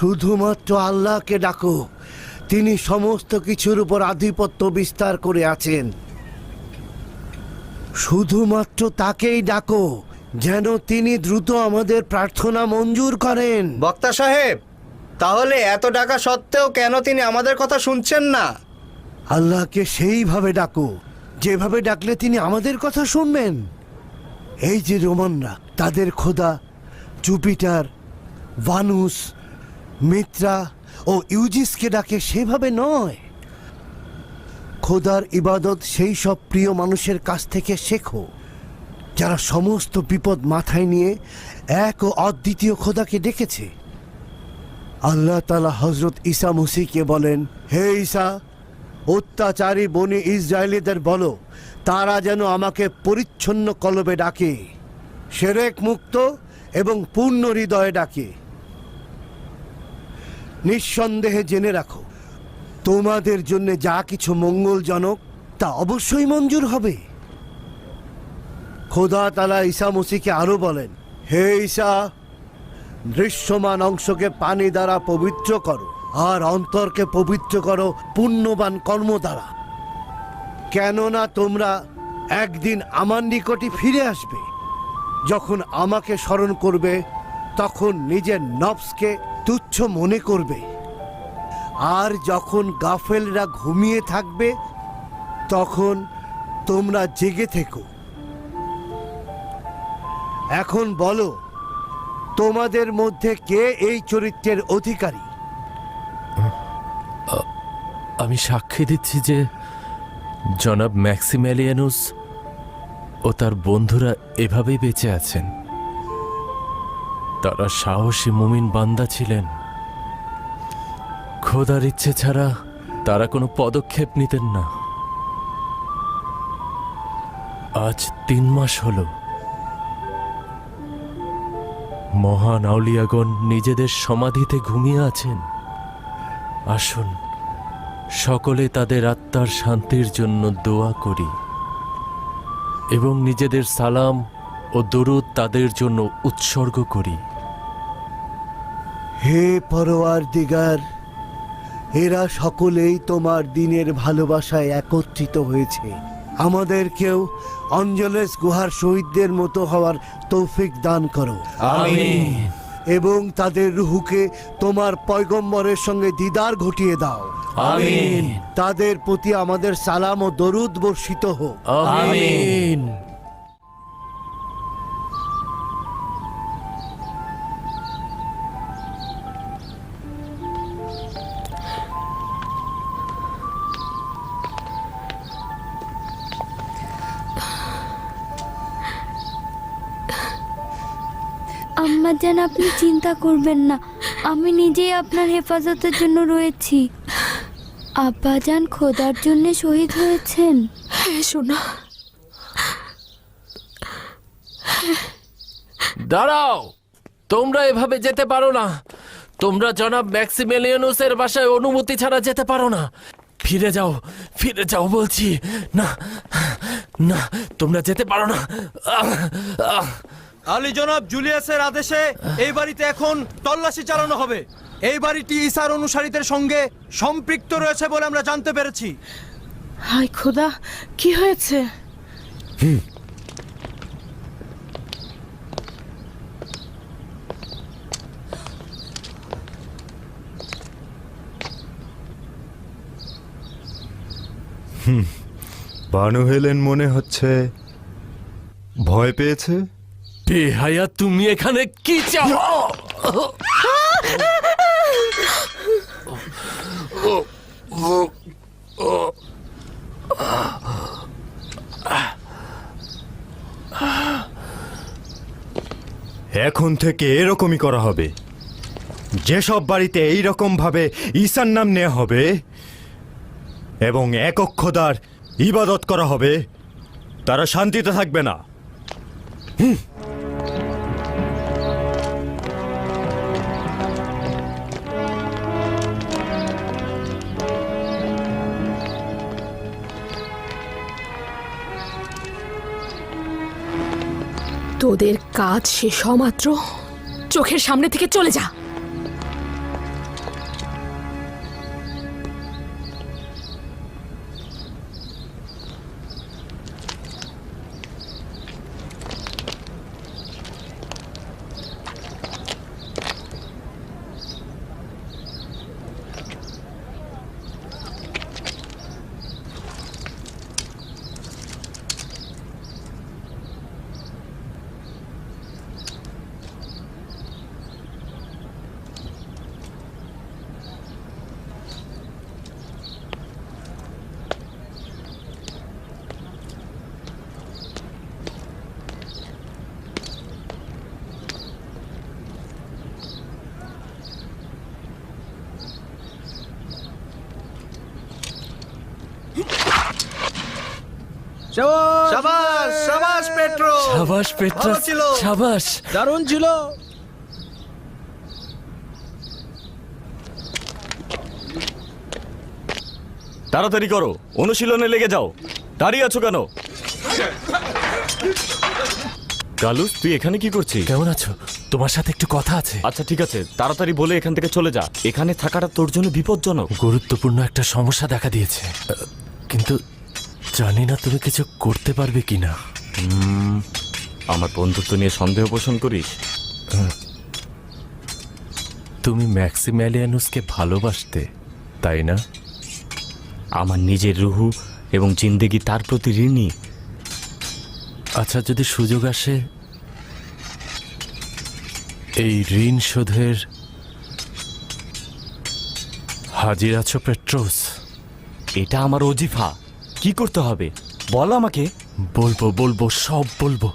শুধুমাত্র আল্লাহকে ডাকো। তিনি সমস্ত কিছুর উপর আধিপত্য বিস্তার করে আছেন। শুধুমাত্র তাকেই ডাকো যেন তিনি দ্রুত আমাদের প্রার্থনা মঞ্জুর করেন। বক্তা সাহেব তাহলে এত ডাকা সত্ত্বেও কেন তিনি আমাদের কথা শুনছেন না? আল্লাহকে সেইভাবে ডাকো যেভাবে ডাকলে তিনি আমাদের কথা শুনবেন। এই যে রোমানরা তাদের খোদা জুপিটার ভানুস মিত্রা ও ইউজিসকে ডাকে সেভাবে নয়। খোদার ইবাদত সেই সব প্রিয় মানুষের কাছ থেকে শেখো, যারা সমস্ত বিপদ মাথায় নিয়ে এক ও অদ্বিতীয় খোদাকে ডেকেছে। আল্লাহ তালা হজরত ঈসা মুসিকে বলেন, হে ঈসা, অত্যাচারী বনি ইসরায়েলিদের বলো, তারা যেন আমাকে পরিচ্ছন্ন কলবে ডাকে, সেরেক মুক্ত এবং পূর্ণ হৃদয়ে ডাকে। নিঃসন্দেহে জেনে রাখো, তোমাদের জন্য যা কিছু মঙ্গলজনক, তা অবশ্যই মঞ্জুর হবে। খোদা তালা ঈসা মুসিকে আরও বলেন, হে ঈসা, দৃশ্যমান অংশকে পানি দ্বারা পবিত্র করো, আর অন্তরকে পবিত্র করো পুণ্যবান কর্ম দ্বারা। কেননা তোমরা একদিন আমার নিকটে ফিরে আসবে, যখন আমাকে স্মরণ করবে, তখন নিজের নফসকে তুচ্ছ মনে করবে। আর যখন গাফেলরা ঘুমিয়ে থাকবে, তখন তোমরা জেগে থেকো। এখন বলো, তোমাদের মধ্যে কে এই চরিত্রের অধিকারী? আমি সাক্ষী দিচ্ছি যে জনাব ম্যাক্সিম্যালিয়ানুস ও তার বন্ধুরা এভাবেই বেঁচে আছেন। তারা সাহসী মুমিন বান্দা ছিলেন। খোদার ইচ্ছে ছাড়া তারা কোনো পদক্ষেপ নিতেন না। আজ তিন মাস হল। মহান আউলিয়াগণ নিজেদের সমাধিতে ঘুমিয়ে আছেন। আসুন, সকলে তাদের আত্মার শান্তির জন্য দোয়া করি এবং নিজেদের সালাম ও দরুদ তাদের জন্য উৎসর্গ করি। হে পরোয়ার দিগার এরা সকলেই তোমার দিনের ভালোবাসায় একত্রিত হয়েছে। আমাদেরকেও অঞ্জলেস গুহার শহীদদের মতো হওয়ার তৌফিক দান করো। আমিন। এবং তাদের রুহুকে তোমার পয়গম্বরের সঙ্গে দিদার ঘটিয়ে দাও। আমিন। তাদের প্রতি আমাদের সালাম ও দরুদ বর্ষিত হোক। আমিন। আম্মা যেন আপনি চিন্তা করবেন না। আমি নিজেই আপনার হেফাজতের জন্য রয়েছি। আব্বাজান খোদার জন্য শহীদ হয়েছেন। হ্যাঁ শোনা। দাঁড়াও। তোমরা এভাবে যেতে পারো না। তোমরা জনাব ম্যাক্সিমেলিয়ানুসের বাসায় অনুমতি ছাড়া যেতে পারো না। ফিরে যাও ফিরে যাও বলছি। না না তোমরা যেতে পারো না। আহ, আহ। আলী জনাব জুলিয়াসের আদেশে এই বাড়িতে এখন তল্লাশি চালানো হবে। এই বাড়িটি ইসার অনুসারীদের সঙ্গে সম্পৃক্ত রয়েছে বলে আমরা জানতে পেরেছি। হাই খোদা কি হয়েছে? বানু হেলেন মনে হচ্ছে ভয় পেয়েছে? বেহায়া তুমি এখানে কি চাও? এখন থেকে এরকমই করা হবে। যেসব বাড়িতে এই রকম ভাবে ঈশার নাম নেওয়া হবে এবং একক খোদার ইবাদত করা হবে তারা শান্তিতে থাকবে না। তোদের কাজ সে হওয়া মাত্র। চোখের সামনে থেকে চলে যা। সাবাস! সাবাস পেট্রো! সাবাস পেট্রাস ভালো ছিল। সাবাস! দারুণ ছিল। তাড়াতাড়ি করো। অনুশীলনে লেগে যাও। দাঁড়িয়ে আছো কেন? গালুস তুই এখানে কি করছিস? কেমন আছো? তোমার সাথে একটু কথা আছে। আচ্ছা ঠিক আছে। তাড়াতাড়ি বলে এখান থেকে চলে যা। এখানে থাকাটা তোর জন্য বিপজ্জনক। গুরুত্বপূর্ণ একটা সমস্যা দেখা দিয়েছে। আহ, কিন্তু জানি না তুমি কিছু করতে পারবে কিনা। আমার বন্ধুত্ব নিয়ে সন্দেহ পোষণ করিস? তুমি ম্যাক্সিম্যালিয়ানুসকে ভালোবাসতে তাই না? আমার নিজের রুহু এবং জিন্দেগি তার প্রতি ঋণী। আচ্ছা যদি সুযোগ আসে এই ঋণ শোধের হাজির আছো পেট্রোস? এটা আমার অজিফা কি করতে হবে? বলো আমাকে। বলব বলব সব বলব।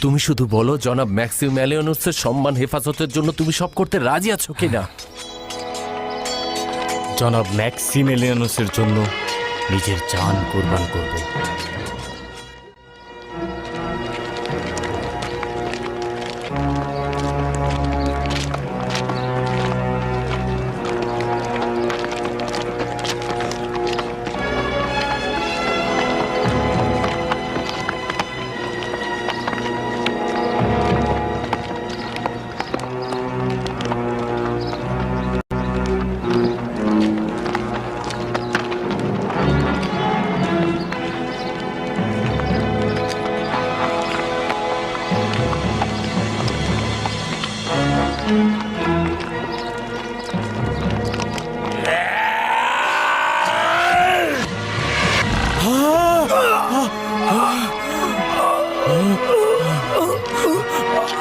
তুমি শুধু বলো জনাব ম্যাক্সিম অ্যালিয়নসের সম্মান হেফাজতের জন্য তুমি সব করতে রাজি আছো কিনা? জনাব ম্যাক্সিমেলিয়ানুসের জন্য নিজের জান কোরবান করব।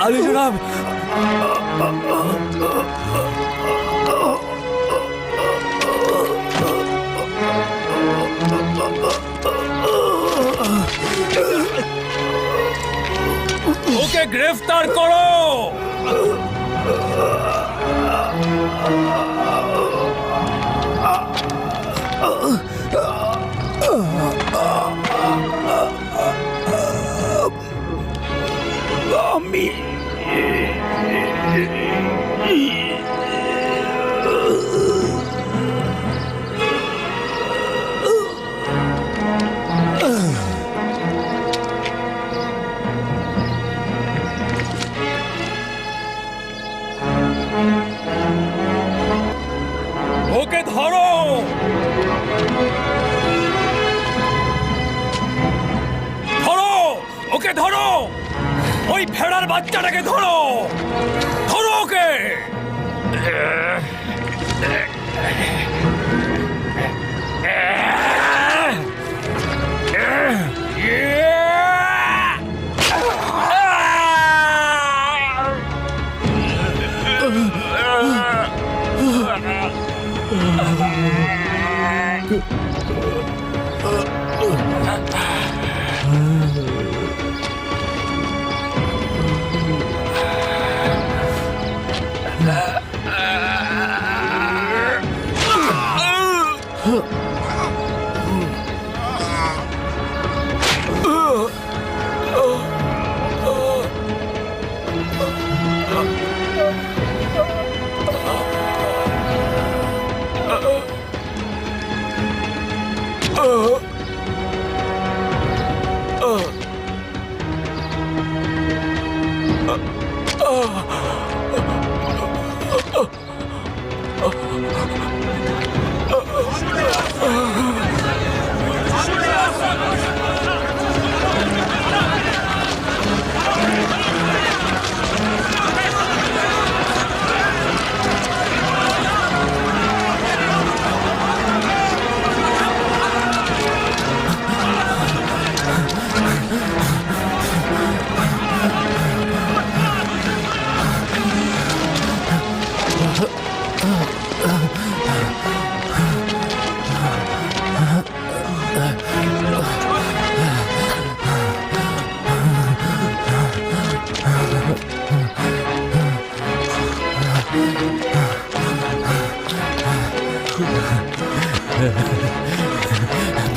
আলী জনাব। ওকে গ্রেফতার করো। ওকে Yeah. ওই ভেড়ার বাচ্চাটাকে ধরো ধরো ওকে Oh. my God. Oh.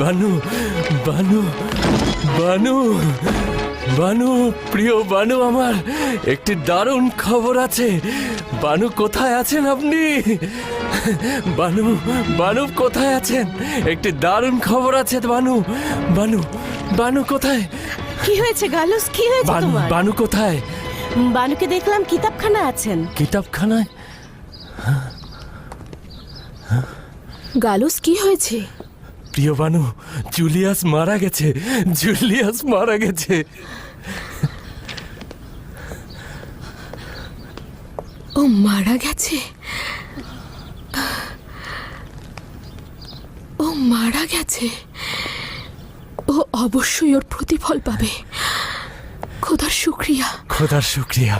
Banu Banu Banu Banu প্রিয় বানু আমার একটি দারুণ খবর আছে। বানু কোথায় আছেন আপনি? বানু বানু কোথায় আছেন? একটি দারুণ খবর আছে বানু বানু বানু কোথায়? কি হয়েছে গালুস? কি হয়েছে বানু তোমার? বানু কোথায়? বানুকে দেখলাম কিতাবখানা আছেন। কিতাবখানায়? গালুস কি হয়েছে? প্রিয় বানু জুলিয়াস মারা গেছে জুলিয়াস মারা গেছে। ও মারা গেছে? ও মারা গেছে? ও অবশ্যই ওর প্রতিফল পাবে। খোদার শুক্রিয়া। খোদার শুক্রিয়া।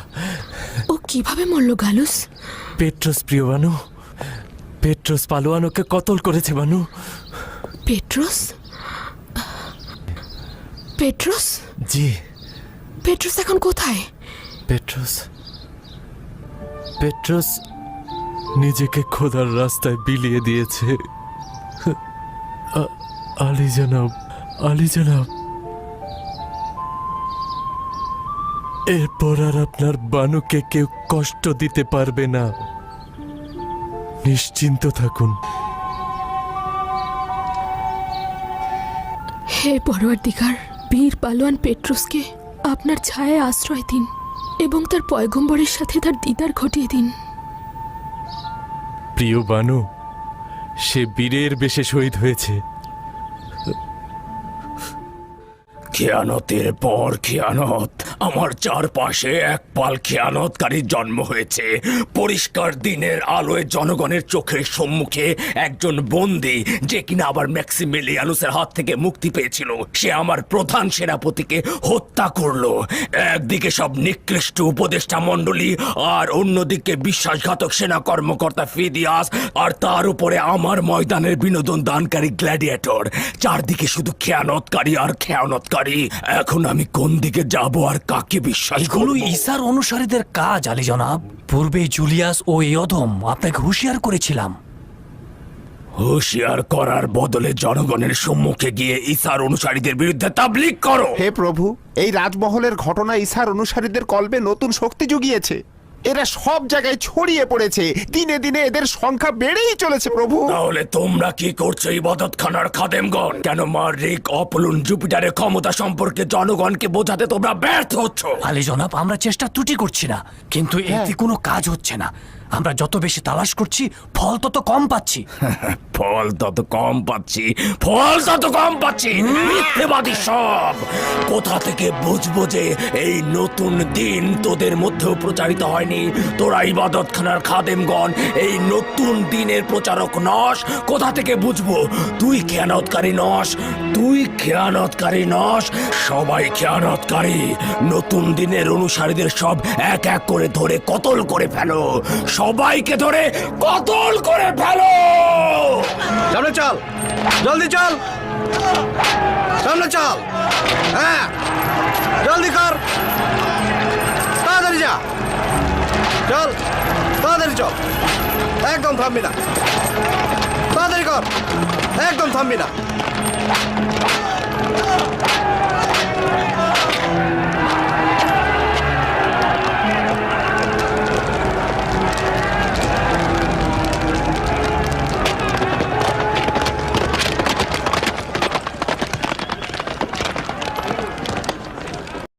ও কীভাবে মরল গালুস? পেট্রোস প্রিয় বানু পেট্রোস পালোয়ানোকে কতল করেছে বানু পেট্রোস? পেট্রোস? জি। পেট্রোস এখন কোথায়? পেট্রোস। পেট্রোস নিজেকে খোদার রাস্তায় বিলিয়ে দিয়েছে। আলি জনাব আলী জনাব। এরপর আর আপনার বানুকে কেউ কষ্ট দিতে পারবে না। নিশ্চিন্ত থাকুন। হে পরোয়ার দিঘার বীর পালোয়ান পেট্রোসকে আপনার ছায়ায় আশ্রয় দিন এবং তার পয়গম্বরের সাথে তার দিদার ঘটিয়ে দিন। প্রিয় বানু সে বীরের বেশে শহীদ হয়েছে। খেয়ানতের পর খেয়ানত। আমার চারপাশে এক পাল খেয়ানতকারীর জন্ম হয়েছে। পরিষ্কার দিনের আলোয় জনগণের চোখের সম্মুখে একজন বন্দি, যে কিনা আবার ম্যাক্সিমিলিয়ানুসের হাত থেকে মুক্তি পেয়েছিল, সে আমার প্রধান সেনাপতিকে হত্যা করল। একদিকে সব নিকৃষ্ট উপদেষ্টা মণ্ডলী, আর অন্যদিকে বিশ্বাসঘাতক সেনা কর্মকর্তা ফিদিয়াস, আর তার উপরে আমার ময়দানের বিনোদন দানকারী গ্ল্যাডিয়েটর। চারদিকে শুধু খেয়ানতকারী আর খেয়ানতকারী। এখন আমি কোন দিকে যাব আর কাকে বিশ্বাস এগুলো ঈশার অনুসারীদের কাজ আলী জনাব। পূর্বে জুলিয়াস ও ইয়দম আপনাকে হুঁশিয়ার করেছিলাম। হুঁশিয়ার করার বদলে জনগণের সম্মুখে গিয়ে ঈশার অনুসারীদের বিরুদ্ধে তাবলিগ করো। হে প্রভু এই রাজমহলের ঘটনা ঈশার অনুসারীদের কল্পে নতুন শক্তি জুগিয়েছে। এরা সব জায়গায় ছড়িয়ে পড়েছে। দিনে দিনে এদের সংখ্যা বেড়েই চলেছে প্রভু। তাহলে তোমরা কি করছ এই বদতখানার খাদেমগণ? কেন মারিক অপলুন জুপিটারের ক্ষমতা সম্পর্কে জনগণকে বোঝাতে তোমরা ব্যর্থ হচ্ছ? আলী জনাব আমরা চেষ্টা ত্রুটি করছি না কিন্তু এতে কোনো কাজ হচ্ছে না। আমরা যত বেশি তালাশ করছি ফল তত কম পাচ্ছি। ফল তত কম পাচ্ছি ফল তত কম পাচ্ছি মিথ্যেবাদী সব। কোথা থেকে বুঝব যে এই নতুন দিন তোদের মধ্যেও প্রচারিত হয়নি? তোরা ইবাদত খানার খাদেমগণ এই নতুন দিনের প্রচারক নস। কোথা থেকে বুঝব? তুই খেয়ানতকারী নস তুই খেয়ানতকারী নস। সবাই খেয়ানতকারী। নতুন দিনের অনুসারীদের সব এক এক করে ধরে কতল করে ফেলো। সবাইকে ধরে কতল করে ফেলো! সামনে চল। জলদি চল। সামনে চল। হ্যাঁ। জলদি কর। তাড়াতাড়ি যা। চল। তাড়াতাড়ি চল। একদম থামবি না। তাড়াতাড়ি কর। একদম থামবি না।